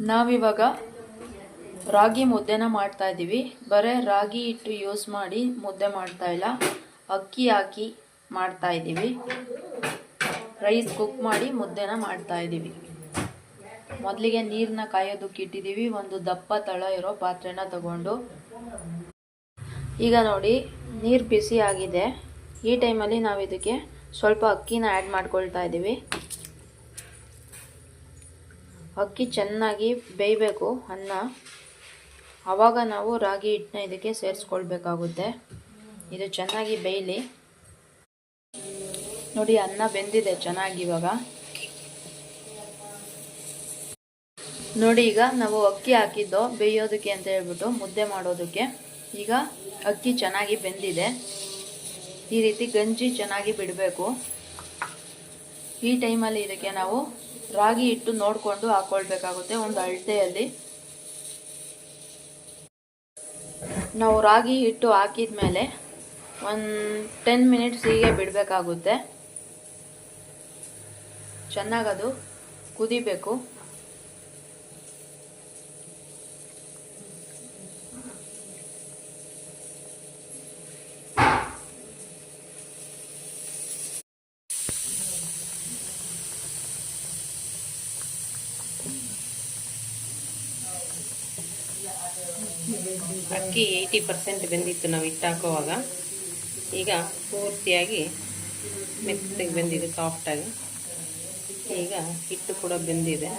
ನಾವಿವಾಗ ರಾಗಿ ಮುದ್ದೆನ ಮಾಡ್ತಾ ಇದ್ದೀವಿ. ಬರೀ ರಾಗಿ ಹಿಟ್ಟು ಯೂಸ್ ಮಾಡಿ ಮುದ್ದೆ ಮಾಡ್ತಾ ಇಲ್ಲ. ಅಕ್ಕಿ ಹಾಕಿ ಮಾಡ್ತಾ ಇದ್ದೀವಿ. ರೈಸ್ ಕುಕ್ ಮಾಡಿ ಮುದ್ದೆನ ಮಾಡ್ತಾ ಇದ್ದೀವಿ. ಮೊದಲಿಗೆ ನೀರನ್ನ ಕಾಯೋದಕ್ಕೆ ಇಟ್ಟಿದ್ದೀವಿ. ಒಂದು ದಪ್ಪ ತಳ ಇರೋ ಪಾತ್ರೆನ ತಗೊಂಡು. ಈಗ ನೋಡಿ, ನೀರು ಬಿಸಿ ಆಗಿದೆ. ಈ ಟೈಮಲ್ಲಿ ನಾವು ಇದಕ್ಕೆ ಸ್ವಲ್ಪ ಅಕ್ಕಿನ ಆ್ಯಡ್ ಮಾಡ್ಕೊಳ್ತಾ ಇದ್ದೀವಿ. ಅಕ್ಕಿ ಚೆನ್ನಾಗಿ ಬೇಯಬೇಕು, ಅನ್ನ. ಆವಾಗ ನಾವು ರಾಗಿ ಹಿಟ್ಟನ್ನ ಇದಕ್ಕೆ ಸೇರಿಸ್ಕೊಳ್ಬೇಕಾಗುತ್ತೆ. ಇದು ಚೆನ್ನಾಗಿ ಬೇಯಲಿ. ನೋಡಿ, ಅನ್ನ ಬೆಂದಿದೆ ಚೆನ್ನಾಗಿ ಇವಾಗ. ನೋಡಿ, ಈಗ ನಾವು ಅಕ್ಕಿ ಹಾಕಿದ್ದು ಬೇಯೋದಕ್ಕೆ ಅಂತ ಹೇಳ್ಬಿಟ್ಟು ಮುದ್ದೆ ಮಾಡೋದಕ್ಕೆ. ಈಗ ಅಕ್ಕಿ ಚೆನ್ನಾಗಿ ಬೆಂದಿದೆ. ಈ ರೀತಿ ಗಂಜಿ ಚೆನ್ನಾಗಿ ಬಿಡಬೇಕು. ಈ ಟೈಮಲ್ಲಿ ಇದಕ್ಕೆ ನಾವು ರಾಗಿ ಹಿಟ್ಟು ನೋಡಿಕೊಂಡು ಹಾಕ್ಕೊಳ್ಬೇಕಾಗುತ್ತೆ ಒಂದು ಅಳತೆಯಲ್ಲಿ. ನಾವು ರಾಗಿ ಹಿಟ್ಟು ಹಾಕಿದ ಮೇಲೆ ಒಂದು ಟೆನ್ ಮಿನಿಟ್ಸ್ ಹೀಗೆ ಬಿಡಬೇಕಾಗುತ್ತೆ. ಚೆನ್ನಾಗದು ಕುದಿಬೇಕು. ಅಕ್ಕಿ ಏಯ್ಟಿ ಪರ್ಸೆಂಟ್ ಬೆಂದಿತ್ತು ನಾವು ಹಿಟ್ಟು ಹಾಕೋವಾಗ ಈಗ ಪೂರ್ತಿಯಾಗಿ ಮೆತ್ತಗೆ ಬೆಂದಿದೆ ಸಾಫ್ಟಾಗಿ ಈಗ ಹಿಟ್ಟು ಕೂಡ ಬೆಂದಿದೆ.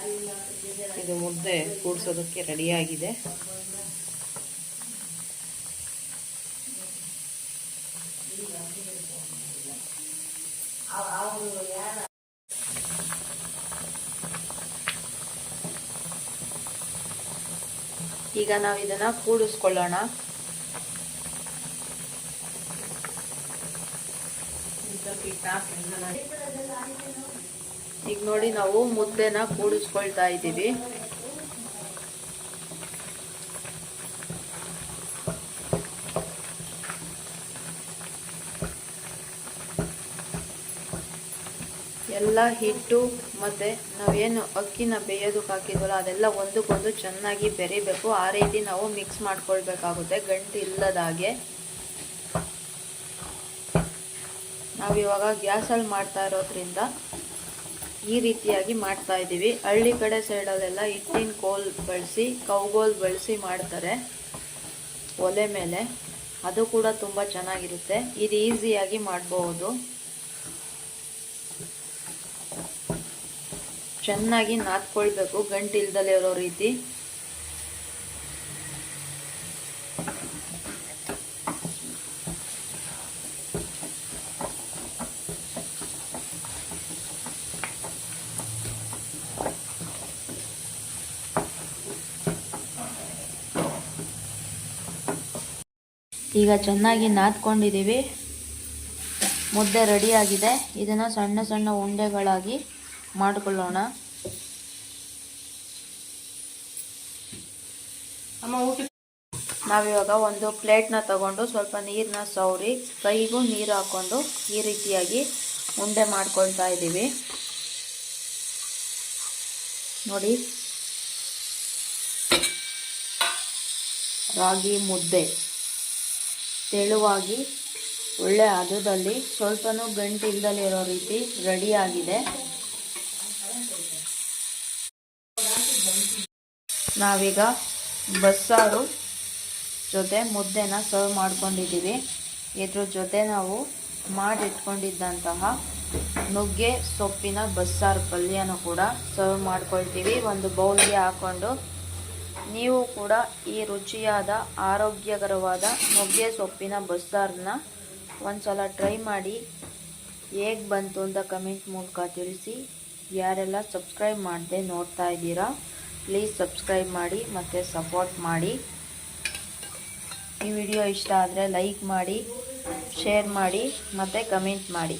ಇದು ಮುದ್ದೆ ಕೂಡಿಸೋದಕ್ಕೆ ರೆಡಿಯಾಗಿದೆ ಈಗ ನಾವು ಇದನ್ನ ಕೂಡಿಸ್ಕೊಳ್ಳೋಣ. ಈಗ ನೋಡಿ ನಾವು ಮುದ್ದೆನ ಕೂಡಿಸ್ಕೊಳ್ತಾ ಇದ್ದೀವಿ. ಎಲ್ಲ ಹಿಟ್ಟು ಮತ್ತು ನಾವೇನು ಅಕ್ಕಿನ ಬೇಯೋದಕ್ಕೆ ಹಾಕಿದ್ವಲ್ಲ ಅದೆಲ್ಲ ಒಂದಕ್ಕೊಂದು ಚೆನ್ನಾಗಿ ಬೆರಿಬೇಕು. ಆ ರೀತಿ ನಾವು ಮಿಕ್ಸ್ ಮಾಡ್ಕೊಳ್ಬೇಕಾಗುತ್ತೆ. ಗಂಟು ಇಲ್ಲದಾಗೆ ನಾವಿವಾಗ ಗ್ಯಾಸಲ್ಲಿ ಮಾಡ್ತಾ ಇರೋದ್ರಿಂದ ಈ ರೀತಿಯಾಗಿ ಮಾಡ್ತಾ ಇದ್ದೀವಿ. ಹಳ್ಳಿ ಕಡೆ ಸೈಡಲ್ಲೆಲ್ಲ ಹಿಟ್ಟಿನ ಕೋಲ್ ಬಳಸಿ, ಕೌಗೋಲ್ ಬಳಸಿ ಮಾಡ್ತಾರೆ ಒಲೆ ಮೇಲೆ. ಅದು ಕೂಡ ತುಂಬ ಚೆನ್ನಾಗಿರುತ್ತೆ. ಇದು ಈಸಿಯಾಗಿ ಮಾಡಬಹುದು ಚೆನ್ನಾಗಿ ನಾದ್ಕೊಳ್ಬೇಕು ಗಂಟು ಇರೋ ರೀತಿ. ಈಗ ಚೆನ್ನಾಗಿ ನಾದ್ಕೊಂಡಿದ್ದೀವಿ. ಮುದ್ದೆ ರೆಡಿಯಾಗಿದೆ ಇದನ್ನು ಸಣ್ಣ ಸಣ್ಣ ಉಂಡೆಗಳಾಗಿ ಮಾಡಿಕೊಳ್ಳೋಣ. ಅಮ್ಮ ಊಟ ನಾವಿವಾಗ ಒಂದು ಪ್ಲೇಟ್ನ ತಗೊಂಡು ಸ್ವಲ್ಪ ನೀರನ್ನ ಸವರಿ ಕೈಗೂ ನೀರು ಹಾಕ್ಕೊಂಡು ಈ ರೀತಿಯಾಗಿ ಉಂಡೆ ಮಾಡ್ಕೊಳ್ತಾ ಇದ್ದೀವಿ. ನೋಡಿ. ರಾಗಿ ಮುದ್ದೆ. ತೆಳುವಾಗಿ ಒಳ್ಳೆ ಹದದಲ್ಲಿ ಸ್ವಲ್ಪನೂ ಗಂಟು ಇಲ್ದಲೇ ಇರೋ ರೀತಿ ರೆಡಿಯಾಗಿದೆ ನಾವೀಗ ಬಸ್ಸಾರು ಜೊತೆ ಮುದ್ದೆನ ಸರ್ವ್ ಮಾಡ್ಕೊಂಡಿದ್ದೀವಿ. ಇದ್ರ ಜೊತೆ ನಾವು ಮಾಡಿಟ್ಕೊಂಡಿದ್ದಂತಹ ನುಗ್ಗೆ ಸೊಪ್ಪಿನ ಬಸ್ಸಾರು ಪಲ್ಯನೂ ಕೂಡ ಸರ್ವ್ ಮಾಡ್ಕೊಳ್ತೀವಿ. ಒಂದು ಬೌಲ್ಗೆ ಹಾಕ್ಕೊಂಡು ನೀವು ಕೂಡ ಈ ರುಚಿಯಾದ ಆರೋಗ್ಯಕರವಾದ ನುಗ್ಗೆ ಸೊಪ್ಪಿನ ಬಸ್ಸಾರನ್ನ ಒಂದ್ಸಲ ಟ್ರೈ ಮಾಡಿ ಹೇಗೆ ಬಂತು ಅಂತ ಕಮೆಂಟ್ ಮೂಲಕ ತಿಳಿಸಿ. ಯಾರೆಲ್ಲ ಸಬ್ಸ್ಕ್ರೈಬ್ ಮಾಡದೆ ನೋಡ್ತಾ ಇದ್ದೀರಾ? ಪ್ಲೀಸ್ ಸಬ್ಸ್ಕ್ರೈಬ್ ಮಾಡಿ ಮತ್ತು ಸಪೋರ್ಟ್ ಮಾಡಿ. ಈ ವಿಡಿಯೋ ಇಷ್ಟ ಆದರೆ ಲೈಕ್ ಮಾಡಿ ಶೇರ್ ಮಾಡಿ, ಮತ್ತು ಕಮೆಂಟ್ ಮಾಡಿ.